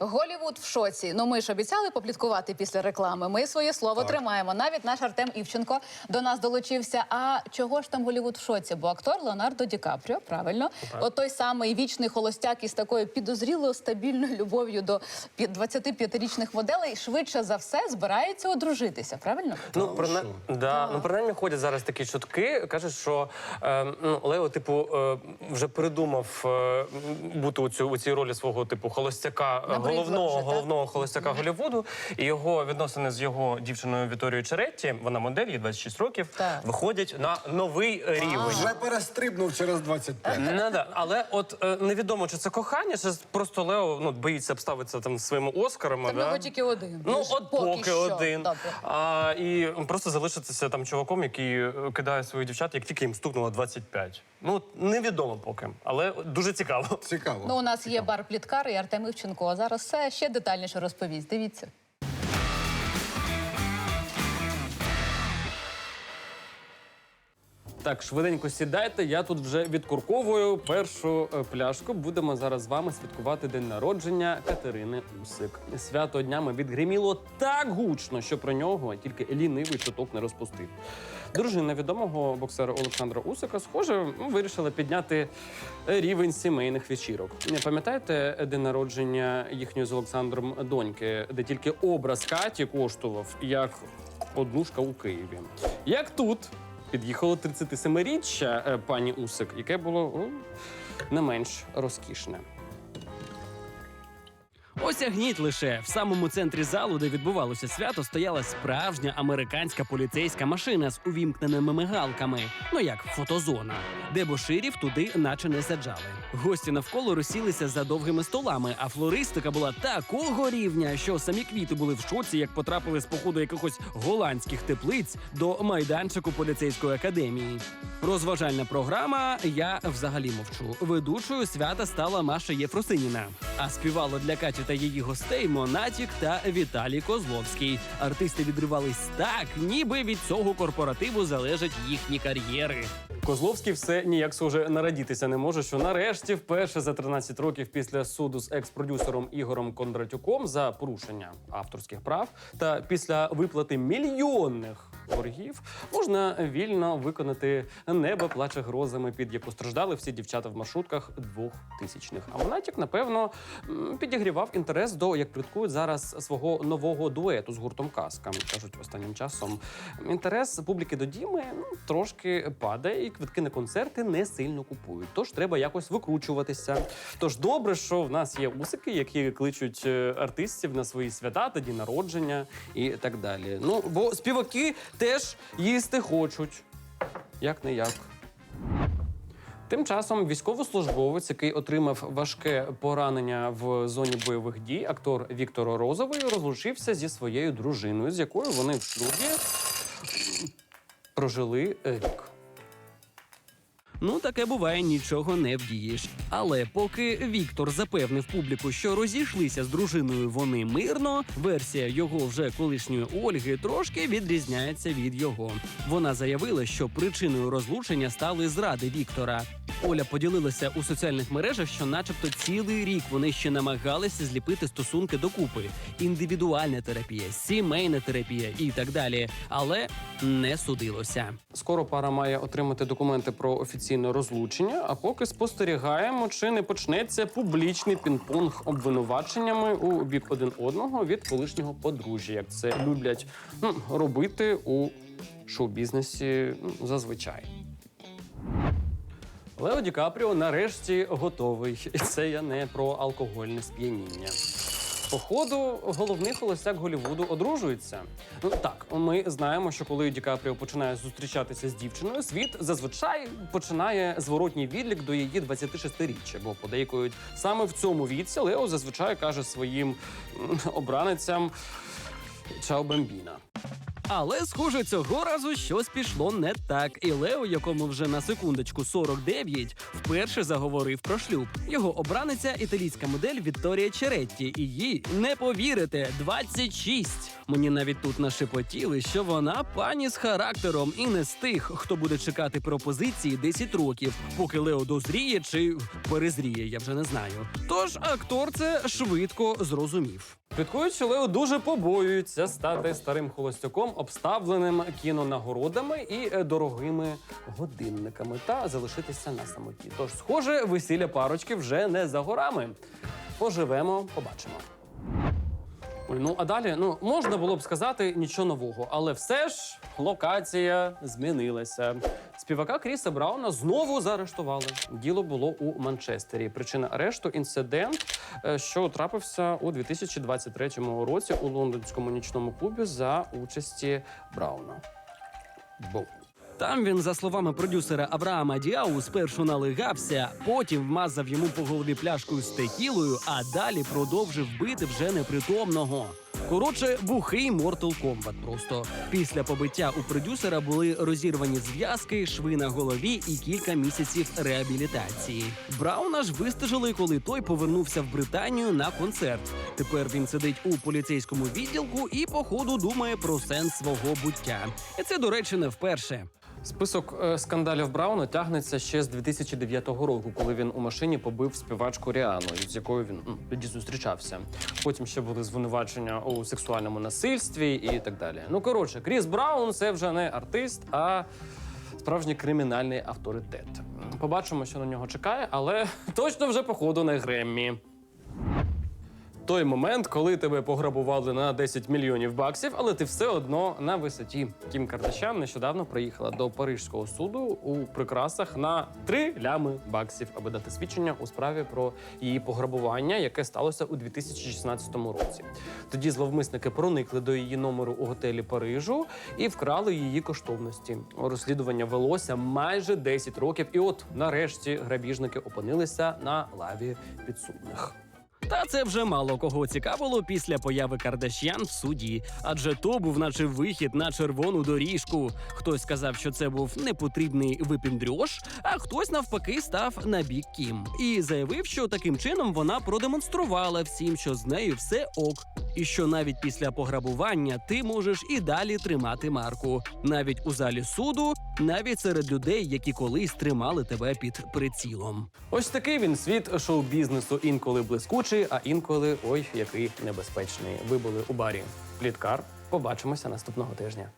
Голівуд в шоці. Ну ми ж обіцяли попліткувати після реклами. Ми своє слово тримаємо. Навіть наш Артем Івченко до нас долучився. А чого ж там Голівуд в шоці? Бо актор Леонардо Ді Капріо, правильно, от той самий вічний холостяк із такою підозрілою стабільною любов'ю до пі- 25-річних моделей, швидше за все збирається одружитися. Правильно? Ну, прина... да, ну, принаймні ходять зараз такі чутки. Кажуть, що е, ну, Лео, типу, е, вже придумав е, бути у, цю, у цій ролі свого типу холостяка, е, головного, вже, головного холостяка Голлівуду. І його відносини з його дівчиною Віторією Черетті, вона модель, їй 26 років, Так. виходять на новий рівень. Вже перестрибнув через 25. Не, да. Але от е, невідомо, чи це кохання, чи просто Лео ну, боїться обставитися там своїми Оскарами. Та в да? нього тільки один. Ну, от поки, що. один. Добре. А, і просто залишитися там чуваком, який е, кидає своїх дівчат, як тільки їм стукнуло 25. Ну, невідомо поки, але дуже цікаво. Цікаво. Ну, у нас є бар пліткар і Артем Івченко. А зараз все ще детальніше розповість. Дивіться. Так, швиденько сідайте. Я тут вже відкурковую першу е, пляшку. Будемо зараз з вами святкувати день народження Катерини Усик. Свято днями відгриміло так гучно, що про нього тільки лінивий чуток не розпустив. Дружина відомого боксера Олександра Усика, схоже, ну, вирішила підняти рівень сімейних вечірок. Не пам'ятаєте день народження їхньої з Олександром доньки, де тільки образ Каті коштував як однушка у Києві? Як тут? Під'їхало 37-річчя е, пані Усик, яке було о, не менш розкішне. Осягніть лише в самому центрі залу, де відбувалося свято, стояла справжня американська поліцейська машина з увімкненими мигалками. Ну як фотозона, де боширів туди наче не саджали. Гості навколо розсілися за довгими столами, а флористика була такого рівня, що самі квіти були в шоці, як потрапили з походу якихось голландських теплиць до майданчику поліцейської академії. Розважальна програма. Я взагалі мовчу. Ведучою свята стала Маша Єфросиніна. А співало для Каті та її гостей Монатік та Віталій Козловський. Артисти відривались так, ніби від цього корпоративу залежать їхні кар'єри. Козловський все ніяк схоже нарадітися не може, що нарешті, вперше за 13 років після суду з екс-продюсером Ігорем Кондратюком за порушення авторських прав та після виплати мільйонних боргів можна вільно виконати небо плаче грозами, під яку страждали всі дівчата в маршрутках двохтисячних. А Монатік, напевно, підігрівав інтерес до, як пліткують зараз, свого нового дуету з гуртом Казка. Кажуть, останнім часом інтерес публіки до Діми ну, трошки падає, і квитки на концерти не сильно купують. Тож треба якось викручуватися. Тож добре, що в нас є усики, які кличуть е, артистів на свої свята, тоді народження і так далі. Ну бо співаки теж їсти хочуть. Як не як. Тим часом військовослужбовець, який отримав важке поранення в зоні бойових дій, актор Віктор Розовий, розлучився зі своєю дружиною, з якою вони в шлюбі прожили е, рік. Ну, таке буває, нічого не вдієш. Але поки Віктор запевнив публіку, що розійшлися з дружиною вони мирно, версія його вже колишньої Ольги трошки відрізняється від його. Вона заявила, що причиною розлучення стали зради Віктора. Оля поділилася у соціальних мережах, що, начебто, цілий рік вони ще намагалися зліпити стосунки докупи: індивідуальна терапія, сімейна терапія і так далі. Але не судилося. Скоро пара має отримати документи про офіційне розлучення, а поки спостерігаємо, чи не почнеться публічний пінг-понг обвинуваченнями у бік один одного від колишнього подружжя, як це люблять ну, робити у шоу-бізнесі ну, зазвичай. Лео Ді Капріо нарешті готовий. Це я не про алкогольне сп'яніння. Походу, головний холостяк Голівуду одружується. Ну так, ми знаємо, що коли Ді Капріо починає зустрічатися з дівчиною, світ зазвичай починає зворотній відлік до її 26-річчя, бо подейкують саме в цьому віці Лео зазвичай каже своїм обраницям Чао Бамбіна. Але, схоже, цього разу щось пішло не так. І Лео, якому вже на секундочку 49, вперше заговорив про шлюб. Його обраниця італійська модель Вікторія Черетті. І їй не повірите, 26. Мені навіть тут нашепотіли, що вона пані з характером і не з тих, хто буде чекати пропозиції 10 років, поки Лео дозріє чи перезріє, я вже не знаю. Тож актор це швидко зрозумів. Що Лео дуже побоюється стати старим холостяком, обставленим кінонагородами і е, дорогими годинниками, та залишитися на самоті. Тож, схоже, весілля парочки вже не за горами. Поживемо, побачимо. Ой, ну а далі ну можна було б сказати нічого нового, але все ж локація змінилася. Співака Кріса Брауна знову заарештували. Діло було у Манчестері. Причина арешту інцидент, е, що трапився у 2023 році у лондонському нічному клубі за участі Брауна. Бу. Там він, за словами продюсера Авраама Діау, спершу налигався, потім вмазав йому по голові пляшкою з текілою, а далі продовжив бити вже непритомного. Коротше, бухий Mortal Kombat просто. Після побиття у продюсера були розірвані зв'язки, шви на голові і кілька місяців реабілітації. Брауна ж вистежили, коли той повернувся в Британію на концерт. Тепер він сидить у поліцейському відділку і, походу, думає про сенс свого буття. І це, до речі, не вперше. Список е, скандалів Брауна тягнеться ще з 2009 року, коли він у машині побив співачку Ріану, з якою він тоді зустрічався. Потім ще були звинувачення у сексуальному насильстві і так далі. Ну коротше, Кріс Браун це вже не артист, а справжній кримінальний авторитет. Побачимо, що на нього чекає, але точно вже походу не Греммі. Той момент, коли тебе пограбували на 10 мільйонів баксів, але ти все одно на висоті. Кім Кардашян нещодавно приїхала до парижського суду у прикрасах на 3 лями баксів, аби дати свідчення у справі про її пограбування, яке сталося у 2016 році. Тоді зловмисники проникли до її номеру у готелі Парижу і вкрали її коштовності. Розслідування велося майже 10 років, і от нарешті грабіжники опинилися на лаві підсудних. Та це вже мало кого цікавило після появи Кардашян в суді, адже то був наче вихід на червону доріжку. Хтось сказав, що це був непотрібний випіндрьош, а хтось навпаки став на бік Кім і заявив, що таким чином вона продемонструвала всім, що з нею все ок, і що навіть після пограбування ти можеш і далі тримати марку, навіть у залі суду, навіть серед людей, які колись тримали тебе під прицілом. Ось такий він світ шоу-бізнесу. Інколи блискучий, а інколи ой, який небезпечний. Ви були у барі Пліткар. Побачимося наступного тижня.